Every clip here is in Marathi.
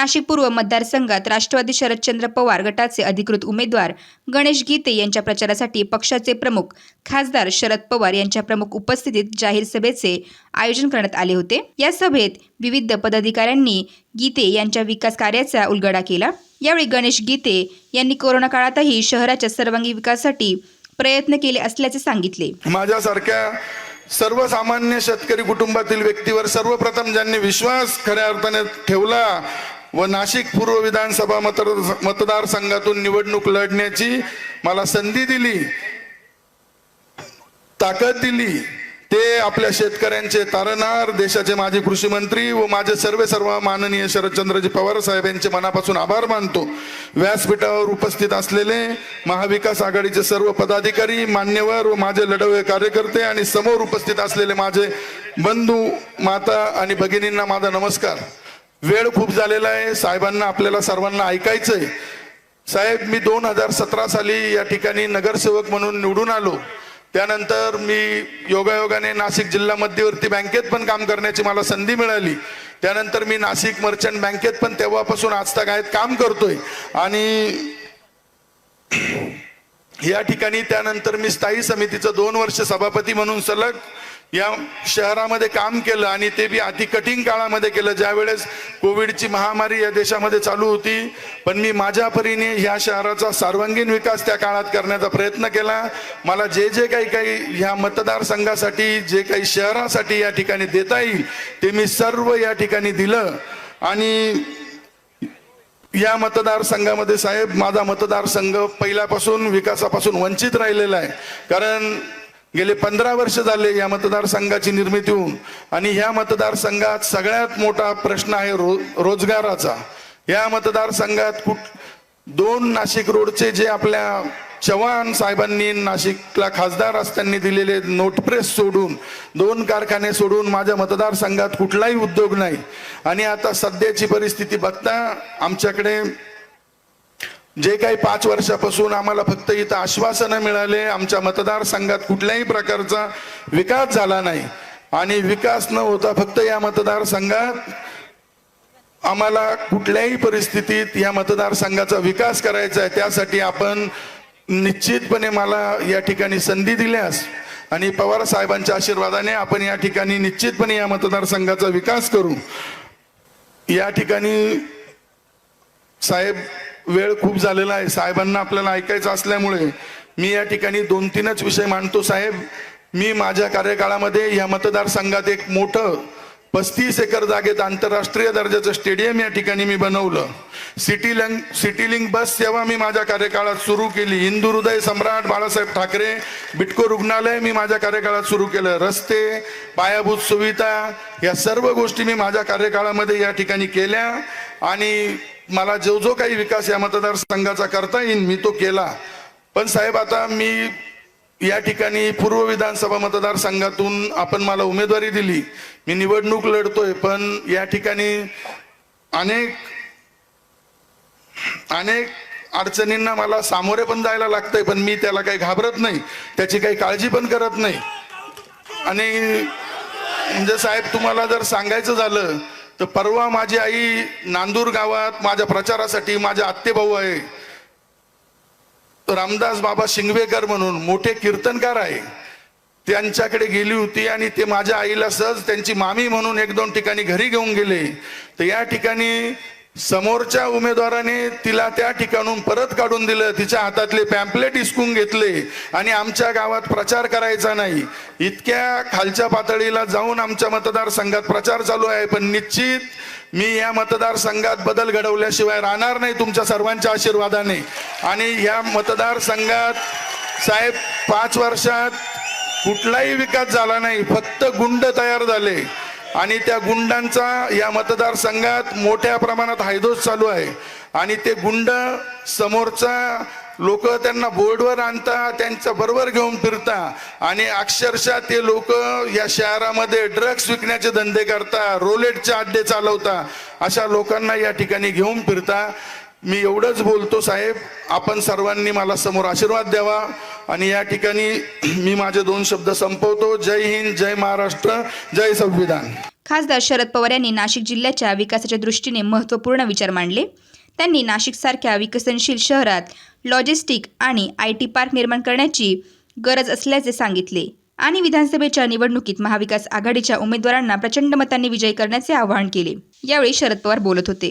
नाशिक पूर्व मतदारसंघात राष्ट्रवादी शरदचंद्र पवार गटाचे अधिकृत उमेदवार गणेश गीते यांच्या प्रचारासाठी पक्षाचे प्रमुख खासदार शरद पवार यांच्या प्रमुख उपस्थितीत जाहीर सभेचे आयोजन करण्यात आले होते. या सभेत विविध पदाधिकाऱ्यांनी गीते यांच्या विकास कार्याचा उलगडा केला. यावेळी गणेश गीते यांनी कोरोना काळातही शहराच्या सर्वांगीण विकासासाठी प्रयत्न केले असल्याचे सांगितले. माझ्यासारख्या सर्वसामान्य शेतकरी कुटुंबातील व्यक्तीवर सर्वप्रथम ज्यांनी विश्वास खऱ्या अर्थाने ठेवला व नाशिक पूर्व विधानसभा मतदार मतदारसंघातून निवडणूक लढण्याची मला संधी दिली ताकद दिली. ते आपल्या शेतकऱ्यांचे तारणार देशाचे माजी कृषी मंत्री व माझे सर्व सर्व माननीय शरदचंद्रजी पवार साहेब यांचे मनापासून आभार मानतो. व्यासपीठावर उपस्थित असलेले महाविकास आघाडीचे सर्व पदाधिकारी मान्यवर व माझे लढवे कार्यकर्ते आणि समोर उपस्थित असलेले माझे बंधू माता आणि भगिनींना माझा नमस्कार. वेळ खूप झालेला आहे. साहेबांना आपल्याला सर्वांना ऐकायचंय. साहेब मी दोन हजार सतरा साली या ठिकाणी नगरसेवक म्हणून निवडून आलो. त्यानंतर मी योगायोगाने नाशिक जिल्हा मध्यवर्ती बँकेत पण काम करण्याची मला संधी मिळाली. त्यानंतर मी नाशिक मर्चंट बँकेत पण तेव्हापासून आज तक आहेत काम करतोय. आणि या ठिकाणी त्यानंतर मी स्थायी समितीचं दोन वर्ष सभापती म्हणून सलग या शहरामध्ये काम केलं आणि ते बी अति कठीण काळामध्ये केलं. ज्यावेळेस कोविडची महामारी या देशामध्ये चालू होती पण मी माझ्या परीने ह्या शहराचा सर्वांगीण विकास त्या काळात करण्याचा प्रयत्न केला. मला जे जे काही काही ह्या मतदारसंघासाठी जे काही शहरासाठी या ठिकाणी देता येईल ते मी सर्व या ठिकाणी दिलं. आणि या मतदारसंघामध्ये साहेब माझा मतदारसंघ पहिल्यापासून विकासापासून वंचित राहिलेला आहे. कारण गेले पंधरा वर्ष झाले या मतदारसंघाची निर्मिती होऊन. आणि ह्या मतदारसंघात सगळ्यात मोठा प्रश्न आहे रो रोजगाराचा. या मतदारसंघात कुठ दोन नाशिक रोडचे जे आपल्या चव्हाण साहेबांनी नाशिकला खासदार असताना दिलेले नोट प्रेस सोडून दोन कारखाने सोडून माझ्या मतदारसंघात कुठलाही उद्योग नाही. आणि आता सध्याची परिस्थिती बघता आमच्याकडे जे काही पाच वर्षापासून आम्हाला फक्त इथं आश्वासनं मिळाले आमच्या मतदारसंघात कुठल्याही प्रकारचा विकास झाला नाही. आणि विकास न होता फक्त या मतदारसंघात आम्हाला कुठल्याही परिस्थितीत या मतदारसंघाचा विकास करायचा आहे त्यासाठी आपण निश्चितपणे मला या ठिकाणी संधी दिल्यास आणि पवार साहेबांच्या आशीर्वादाने आपण या ठिकाणी निश्चितपणे या मतदारसंघाचा विकास करू. या ठिकाणी साहेब वेळ खूप झालेला आहे. साहेबांना आपल्याला ऐकायचं असल्यामुळे मी या ठिकाणी दोन तीनच विषय मांडतो साहेब. मी माझ्या कार्यकाळामध्ये या मतदारसंघात एक मोठं पस्तीस एकर जागेत आंतरराष्ट्रीय दर्जाचं स्टेडियम या ठिकाणी मी बनवलं. City link city link bus सेवा मी माझ्या कार्यकाळात सुरू केली. हिंदू हृदय सम्राट बाळासाहेब ठाकरे बिटको रुग्णालय मी माझ्या कार्यकाळात सुरू केलं. रस्ते पायाभूत सुविधा या सर्व गोष्टी मी माझ्या कार्यकाळामध्ये या ठिकाणी केल्या. आणि मला जो जो काही विकास या मतदारसंघाचा करता येईल मी तो केला. पण साहेब आता मी या ठिकाणी पूर्व विधानसभा मतदारसंघातून आपण मला उमेदवारी दिली. मी निवडणूक लढतोय पण या ठिकाणी अनेक अनेक अडचणींना मला सामोरे पण जायला लागतंय पण मी त्याला काही घाबरत नाही. त्याची काही काळजी पण करत नाही. आणि म्हणजे साहेब तुम्हाला जर सांगायचं झालं तर परवा माझी आई नांदूर गावात माझ्या प्रचारासाठी माझ्या आत्तेभाऊ आहे. रामदास बाबा शिंगवेकर म्हणून मोठे कीर्तनकार आहे. त्यांच्याकडे गेली होती आणि ते माझ्या आईला सहज त्यांची मामी म्हणून एक दोन ठिकाणी घरी घेऊन गेले. तर या ठिकाणी समोरच्या उमेदवाराने तिला त्या ठिकाणून परत काढून दिलं तिच्या हातातले पॅम्पलेट हिसकून घेतले आणि आमच्या गावात प्रचार करायचा नाही. इतक्या खालच्या पातळीला जाऊन आमच्या मतदारसंघात प्रचार चालू आहे पण निश्चित मी या मतदारसंघात बदल घडवल्याशिवाय राहणार नाही तुमच्या सर्वांच्या आशीर्वादाने. आणि या मतदारसंघात साहेब पाच वर्षात कुठलाही विकास झाला नाही फक्त गुंड तयार झाले. आणि त्या गुंडांचा या मतदारसंघात मोठ्या प्रमाणात हायदोस चालू आहे. आणि ते गुंड समोरचा लोक त्यांना बोर्डवर आणता त्यांच्या बरोबर घेऊन फिरता आणि अक्षरशः ते लोक या शहरामध्ये ड्रग्स विकण्याचे धंदे करता रोलेटचे अड्डे चालवता अशा लोकांना या ठिकाणी घेऊन फिरता. मी एवढंच बोलतो साहेब आपण सर्वांनी मला समोर आशीर्वाद द्यावा. आणि या ठिकाणी मी माझे दोन शब्द संपवतो. जय हिंद जय महाराष्ट्र जय संविधान. खासदार शरद पवार यांनी नाशिक जिल्ह्याच्या विकासाच्या दृष्टीने महत्त्वपूर्ण विचार मांडले. त्यांनी नाशिकसारख्या विकसनशील शहरात लॉजिस्टिक आणि आय टी पार्क निर्माण करण्याची गरज असल्याचे सांगितले. आणि विधानसभेच्या निवडणुकीत महाविकास आघाडीच्या उमेदवारांना प्रचंड मतांनी विजयी करण्याचे आवाहन केले. यावेळी शरद पवार बोलत होते.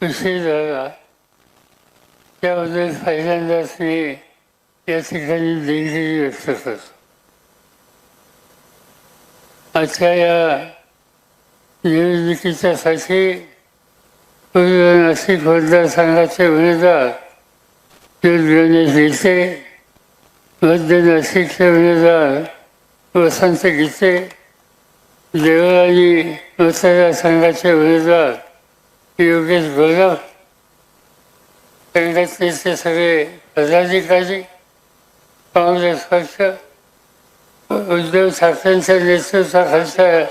विषय झाला त्याबद्दल पहिल्यांदाच मी या ठिकाणी दिलगिरी व्यक्त करतो आजच्या या निवडणुकीच्यासाठी नाशिक मतदारसंघाचे उमेदवार गणेश गीते मध्य नाशिकचे उमेदवार वसंत गीते देवळाली मतदारसंघाचे उमेदवार योगेश गोलप संघटनेचे सगळे पदाधिकारी काँग्रेस पक्ष उद्धव ठाकरेंच्या नेतृत्वाखालच्या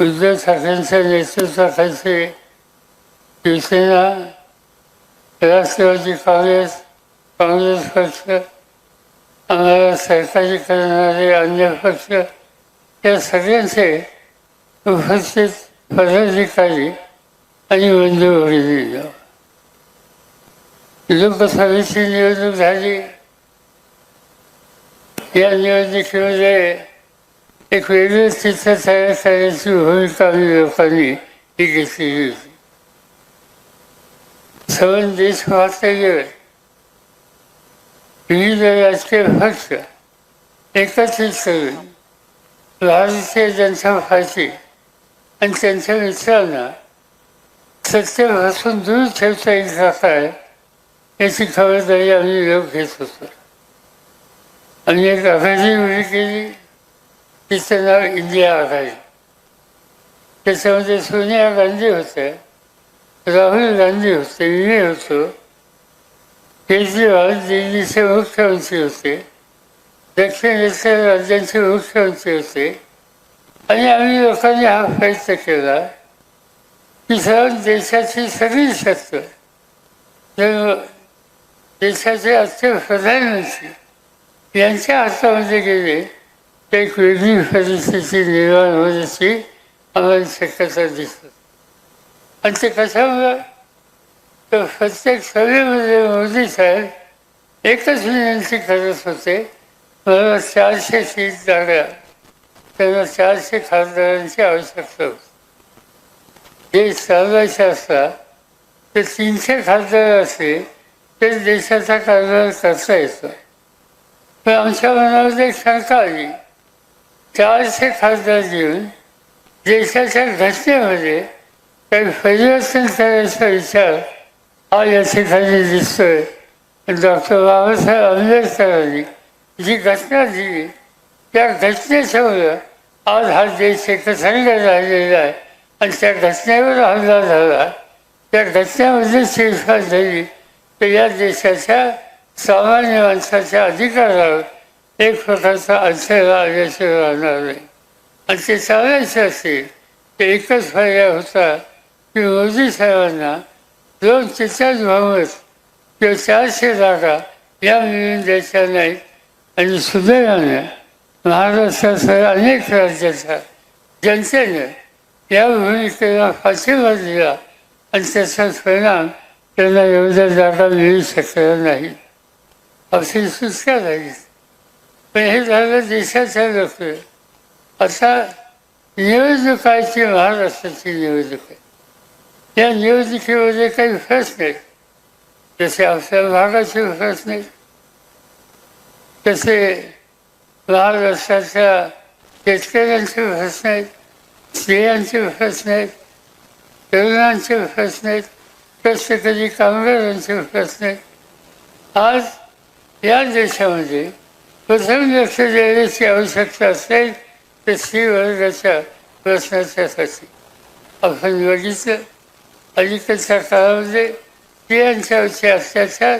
उद्धव ठाकरेंच्या नेतृत्वाखालचे शिवसेना राष्ट्रवादी काँग्रेस काँग्रेस पक्ष आम्हाला सहकार्य करणारे अन्य पक्ष या सगळ्यांचे उपस्थित पदाधिकारी आणि बंधू भगिनी लोकसभेची निवडणूक झाली. या निवडणुकीमध्ये एक वेगळं चित्र तयार करण्याची भूमिका आम्ही लोकांनी ही घेतलेली होती सवन देश वाचले गेले विविध राजकीय पक्ष एकत्रित करून भारतीय जनता पार्टी आणि त्यांच्या मित्रांना सत्तेपासून दूर ठेवता येईल का काय याची खबरदारी आम्ही लोक घेत होतो आणि एक आघाडी उभी केली तिचं नाव इंडिया आघाडी त्याच्यामध्ये सोनिया गांधी होत्या राहुल गांधी होते मी होतो. केजरीवाल दिल्लीचे मुख्यमंत्री होते दक्षिणेच्या राज्यांचे मुख्यमंत्री होते. आणि आम्ही लोकांनी हा प्रयत्न केला की सर्व देशाची सगळी सत्ता देशाचे आजचे प्रधानमंत्री यांच्या हातामध्ये गेले तर एक वेगळी परिस्थिती निर्माण होण्याची आम्हाला शक्यता दिसत. आणि ते कशामुळं? तर प्रत्येक सभेमध्ये मोदी साहेब एकच विनंती करत होते मला चारशे सीट जागा त्यांना चारशे खासदारांची आवश्यकता होती. देश चालवायचे असता ते तीनशे खासदार असले तर देशाचा कारभार करता येतो. पण आमच्या मनामध्ये एक शंका आली चारशे खासदार देऊन देशाच्या घटनेमध्ये काही परिवर्तन करायचा विचार हा या ठिकाणी दिसतोय. डॉक्टर बाबासाहेब आंबेडकरांनी जी घटना दिली त्या घटनेच्यामुळं आज हा देश एकसंग राहिलेला आहे. आणि त्या घटनेवर हल्ला झाला. त्या घटनेमध्ये शिरफार झाली. तर या देशाच्या सामान्य माणसाच्या अधिकारावर एक प्रकारचा अडथळा आल्याशिवाय राहणार नाही. आणि ते चालायचे असतील ते एकच फायदा होता की मोदी साहेबांना दोन चित्रात भावत किंवा चारशे जागा या मिळून द्यायच्या नाहीत. आणि सुदैवाने महाराष्ट्रासह अनेक राज्याच्या जनतेने या भूमिकेला पाठिंबा दिला आणि त्याचा परिणाम त्यांना एवढ्या जागा मिळू शकला नाही. अशी सुटका झाली पण हे झालं देशाच्या लोक आता निवडणुकाची महाराष्ट्राची निवडणूक आहे या निवडणुकीमध्ये काही प्रश्न नाही. जसे आपल्या भागाचे प्रश्न नाही. तसे महाराष्ट्राच्या शेतकऱ्यांचे प्रश्न आहेत स्त्रियांचे प्रश्न आहेत तरुणांचे प्रश्न आहेत कष्टकरी कामगारांचे प्रश्न आहेत आज या देशामध्ये प्रथम लक्ष देण्याची आवश्यकता असेल तर स्त्री वर्गाच्या प्रश्नाच्यासाठी आपण बघितलं अलीकडच्या काळामध्ये स्त्रियांच्यावरचे अत्याचार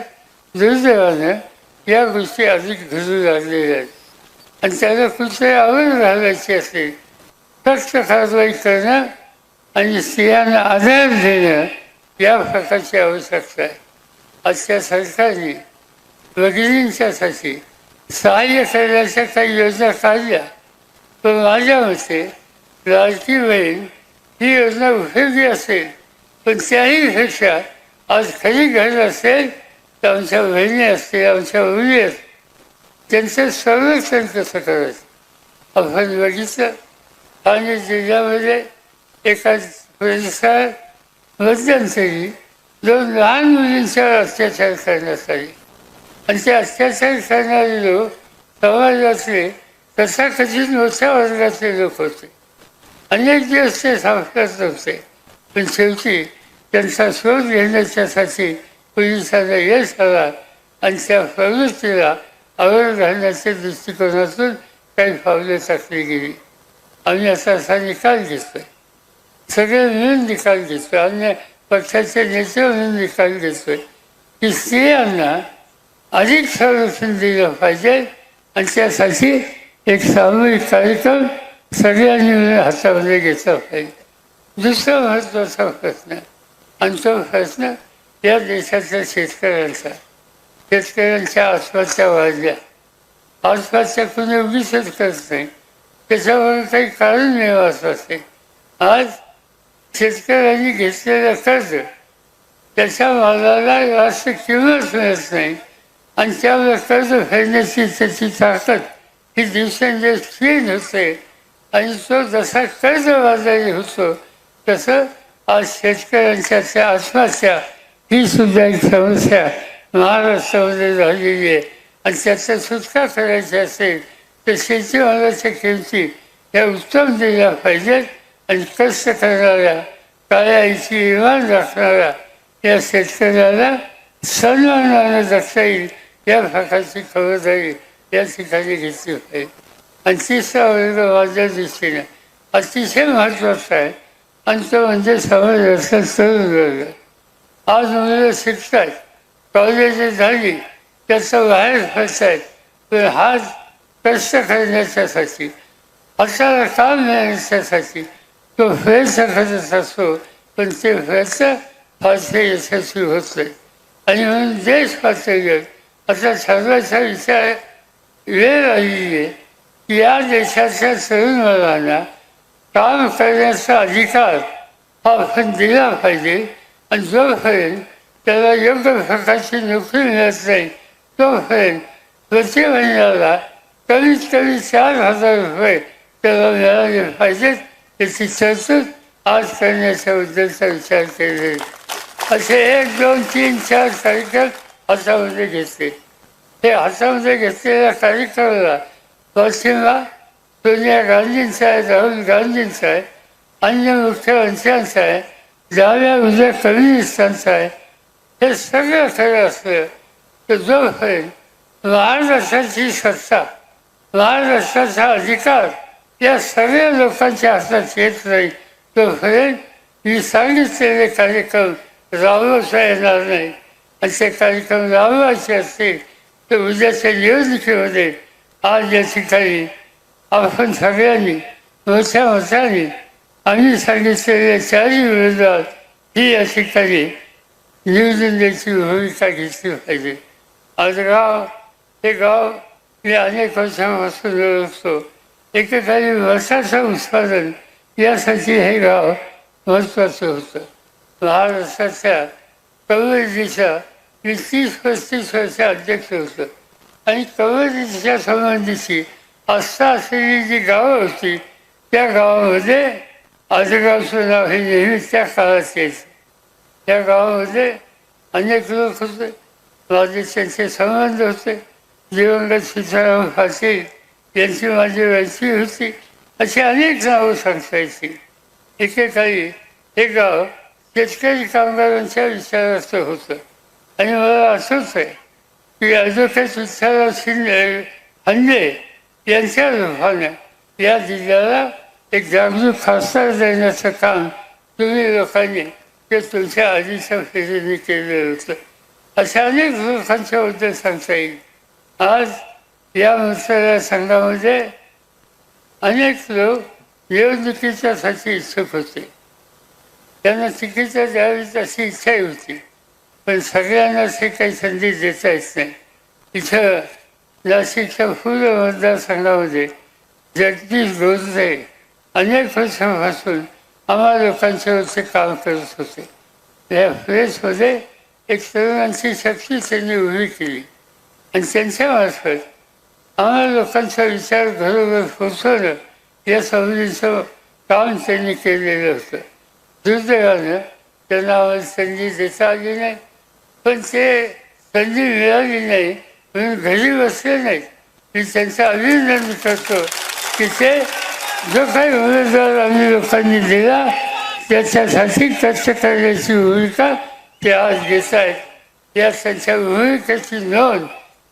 दुर्दैवानं या गोष्टी अधिक घडू लागलेल्या आहेत आणि त्याला कुठे आवड घालायची असेल सक्त कारवाई करणं आणि स्त्रियांना आधार देणं या प्रकारची आवश्यकता आहे आजच्या सरकारने भगिनींच्यासाठी सहाय्य करण्याच्या काही योजना काढल्या. पण माझ्या मते लाडकी बहीण ही योजना उपयोगी असेल. पण त्याही पेक्षा आज खरी घर असेल तर आमच्या बहिणी असतील आमच्या मुली असतील त्यांचं संरक्षण कसं करायचं? आपण बघितलं ठाणे जिल्ह्यामध्ये एका परिसरात मध्यंतरी दोन लहान मुलींच्यावर अत्याचार करण्यात आले आणि ते अत्याचार करणारे लोक समाजातले तथाकथित मोठ्या वर्गातले लोक होते. अनेक दिवस ते सापडत नव्हते. पण शेवटी त्यांचा शोध घेण्याच्यासाठी पोलिसांना यश आला आणि त्या प्रवृत्तीला आवड घालण्याच्या दृष्टिकोनातून काही पावले टाकली गेली. आम्ही असा असा निकाल घेतोय. सगळे मिळून निकाल घेतोय. अन्य पक्षाचे नेते म्हणून निकाल घेतोय. की स्त्रियांना अधिक संरक्षण दिलं पाहिजे. आणि त्यासाठी एक सामूहिक कार्यक्रम सगळ्यांनी हातामध्ये घेतला पाहिजे. दुसरा महत्त्वाचा प्रश्न आणि तो प्रश्न या देशातल्या शेतकऱ्यांचा शेतकऱ्यांच्या आत्महत्या वाढल्या. आत्महत्या कुणी उगीच करत नाही. त्याच्यावर काही कारण मिळवायचं असते आज शेतकऱ्यांनी घेतलेलं कर्ज त्याच्या मालाला जास्त किंमत मिळत नाही. आणि त्यामुळे कर्ज फेडण्याची त्याची ताकद ही दिवसेंदिवस क्षीण होते आणि तो जसा कर्ज बाजारी होतो तसं आज शेतकऱ्यांच्या त्या आत्महत्या ही सुद्धा एक समस्या महाराष्ट्रामध्ये झालेली आहे. आणि त्याचा सुटका करायची असेल तर शेतीमालाच्या किमती या उत्तम दिल्या पाहिजेत. आणि कष्ट करणाऱ्या काळ्याची इमान राखणाऱ्या या शेतकऱ्याला सन्मानानं जगता येईल. या प्रकारची खबरदारी या ठिकाणी घेतली पाहिजे आणि तिसरा वर्ग माझ्या दृष्टीने अतिशय महत्त्वाचा आहे आणि तो म्हणजे समाजाचा तरुण वर्ग आज मुलं शिकतात कॉलेज झाली त्याचं बाहेर पडतायत पण हा कष्ट करण्याच्यासाठी हाताला काम मिळण्याच्यासाठी तो प्रयत्न करत असतो पण ते प्रयत्न फारसे यशस्वी होत नाही आणि म्हणून देश पातळीवर आता सर्वांचा विचार वेळ आलेली आहे. की या देशाच्या तरुण काम करण्याचा अधिकार हा आपण दिला पाहिजे. आणि जोपर्यंत त्याला योग्य प्रकारची नोकरी मिळत नाही तोपर्यंत प्रति महिन्याला कमीत कमी चार हजार रुपये त्याला मिळाले पाहिजेत याची तरतूद आज करण्याच्या बद्दलचा विचार केला असे एक दोन तीन चार तारखेत हातामध्ये घेतले हे हातामध्ये घेतलेल्या कार्यक्रमाला पश्चिमला सोनिया गांधींचा आहे राहुल गांधींचा आहे अन्य मुख्यमंत्र्यांचा आहे डाव्या उद्या कम्युनिस्टांचा आहे. हे सगळं खरं असलं तर जोपर्यंत महाराष्ट्राची सत्ता महाराष्ट्राचा अधिकार या सगळ्या लोकांच्या हातात येत नाही. तोपर्यंत मी सांगितलेले कार्यक्रम राबवता येणार नाही. असे कार्यक्रम राबवायचे असतील तर उद्याच्या निवडणुकीमध्ये आज या ठिकाणी आपण सगळ्यांनी मोठ्या मताने आम्ही सांगितलेल्या चारही विरोधात ही या ठिकाणी निवडून द्यायची भूमिका घेतली पाहिजे. आज गाव हे गाव मी अनेक वर्षांपासून ओळखतो एकेकाळी वर्षाचं उत्पादन यासाठी हे गाव महत्त्वाचं होतं. महाराष्ट्राच्या कवरेजीच्या मी तीस पस्तीस वर्ष अध्यक्ष होतो आणि कवरेजीच्या संबंधीची आस्था असलेली जी गावं होती त्या गावामध्ये आजगावचं नाव हे नेहमी त्या काळात यायचं त्या गावामध्ये अनेक लोक होते माझे त्यांचे संबंध होते दिवंगत सीताराम पाटील यांची माझी वैशी होती अशी अनेक नावं सांगता येतील एकेकाळी हे गाव शेतकरी कामगारांच्या विचाराचं होतं. आणि मला असंच आहे की ॲडव्होकेट विठ्ठलराव शिंदे हंडे यांच्या रूपाने या जिल्ह्याला एक जागरूक खासदार देण्याचं काम तुम्ही लोकांनी ते तुमच्या आधीच्या फेरीने केलेलं होतं. अशा अनेक लोकांच्याबद्दल सांगता येईल. आज या मतदारसंघामध्ये अनेक लोक निवडणुकीच्यासाठी इच्छुक होते. त्यांना तिकीटं द्यावी तशी इच्छाही होती. पण सगळ्यांना ते काही संधी देता येत नाही. इथं नाशिकच्या फुल मतदारसंघामध्ये जगदीश गोंधळे अनेक वर्षापासून आम्हा लोकांच्यावरती काम करत होते. या प्रेसमध्ये एक तरुणांची शक्ती त्यांनी उभी केली. आणि त्यांच्यामार्फत आम्हा लोकांचा विचार घरोघर पोचवणं या संधीचं काम त्यांनी केलेलं होतं. दुर्दैवानं त्यांना आम्हाला संधी देता आली नाही. पण ते त्यांनी मिळाली नाही म्हणून घरी बसले नाहीत. मी त्यांचं अभिनंदन करतो की ते जो काही उमेदवार आम्ही लोकांनी दिला त्याच्यासाठी कष्ट करण्याची भूमिका ते आज घेत आहेत. या त्यांच्या भूमिकेची नोंद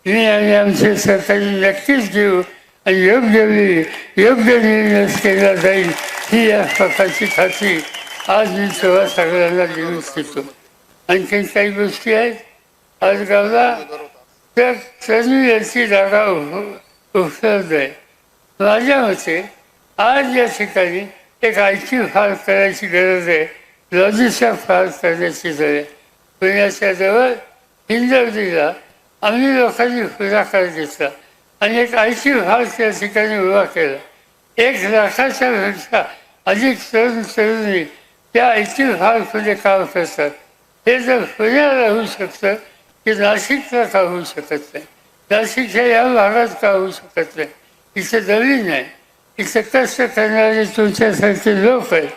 मी आणि आमचे सरकारी नक्कीच घेऊ आणि योग्य वेळी योग्य निर्णय केला जाईल ही या प्रकारची खात्री आज मी तेव्हा सगळ्यांना देऊ इच्छितो आणखीन काही गोष्टी आहेत. आज गावला तर त्यांनी याची जागा उपलब्ध आहे. माझ्या मते आज या ठिकाणी एक आयची फार करायची गरज आहे. लॉजिस्टिक फार करण्याची गरज आहे. पुण्याच्या जवळ हिंदवलीला आम्ही लोकांनी पुढाकार घेतला आणि एक आयची फार त्या ठिकाणी उभा केला. एक लाखाच्या पेक्षा अधिक तरुण तरुणी त्या आयची फार पुढे काम करतात. हे जर पुण्याला होऊ शकतं की नाशिकला का होऊ शकत नाही. नाशिकच्या या भागात का होऊ शकत नाही. इथं जमीन आहे. इथं कष्ट करणारे तुमच्यासारखे लोक आहेत.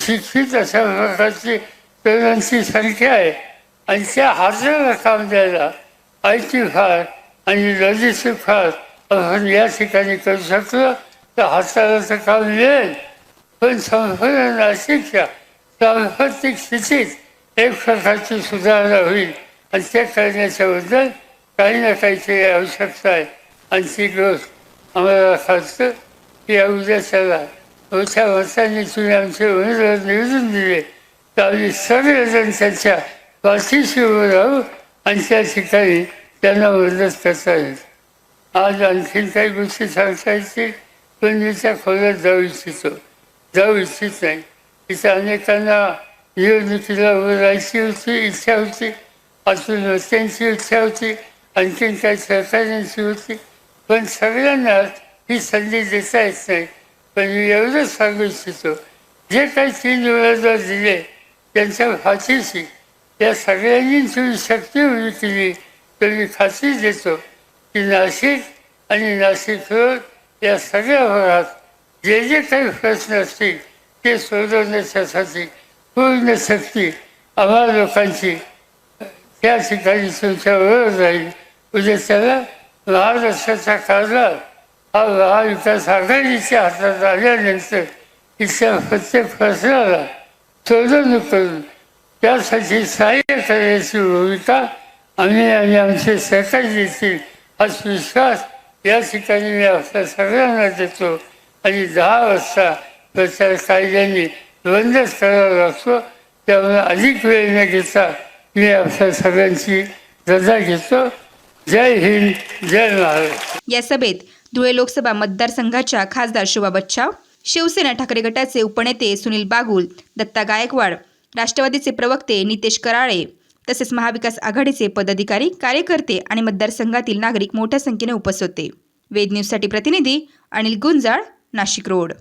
शिक्षित अशा प्रकारची तरुणांची संख्या आहे. आणि त्या हाताला काम द्यायला आय टी फार आणि लॉजिस्टिक फार आपण या ठिकाणी करू शकलो तर हाताला तर काम मिळेल. पण संपूर्ण नाशिकच्या सांस्कृतिक स्थितीत एक प्रकारची सुधारणा होईल. आणि ते करण्याच्याबद्दल काही ना काहीतरी आवश्यकता आहे. आणि ती गोष्ट आम्हाला खातं की या उद्याच्याला मोठ्या मतांनी तुम्ही आमचे उमेदवार निवडून दिले. तर आम्ही सगळेजण त्यांच्या पाठीशी उभं राहू आणि त्या ठिकाणी त्यांना मदत करता येईल. आज आणखीन काही गोष्टी सांगता येतील पण मी त्या खोल्यात जाऊ इच्छितो. जाऊ इच्छित नाही. तिथे अनेकांना निवडणुकीला उभं राहायची होती इच्छा होती अजून त्यांची इच्छा होती आणखीन काही सहकार्यांची होती. पण सगळ्यांना ही संधी देता येत नाही. पण मी एवढंच सांगू इच्छितो जे काही तीन उमेदवार दिले त्यांच्या फाशीशी या सगळ्यांनी तुम्ही शक्ती उभी केली तर मी खात्री देतो. की नाशिक आणि नाशिक रोड या सगळ्या भागात जे जे काही प्रश्न असतील ते सोडवण्याच्यासाठी पूर्ण शक्ती आम्हा लोकांची. त्या ठिकाणी तुमच्याबरोबर राहील उद्या म्हणजे त्याला महाराष्ट्राचा कारभार हा महाविकास आघाडीच्या हातात आल्यानंतर इथल्या प्रत्येक प्रश्नाला सोडवणूक करून त्यासाठी सहाय्य करण्याची भूमिका आम्ही आणि आमचे सरकार देतील हाच विश्वास या ठिकाणी मी आपल्या सगळ्यांना देतो. आणि दहा वाजता प्रचार कायद्याने बंदच करावा त्यामुळे अधिक वेळ न घेता मी आपल्या सगळ्यांची रजा घेतो. जय हिंद जय महाराष्ट्र या सभेत धुळे लोकसभा मतदारसंघाच्या खासदार शोभा बच्चाव शिवसेना ठाकरे गटाचे उपनेते सुनील बागुल दत्ता गायकवाड राष्ट्रवादीचे प्रवक्ते नितेश कराळे तसेच महाविकास आघाडीचे पदाधिकारी कार्यकर्ते आणि मतदारसंघातील नागरिक मोठ्या संख्येने उपस्थित होते. वेद न्यूजसाठी प्रतिनिधी अनिल गुंजाळ नाशिक रोड.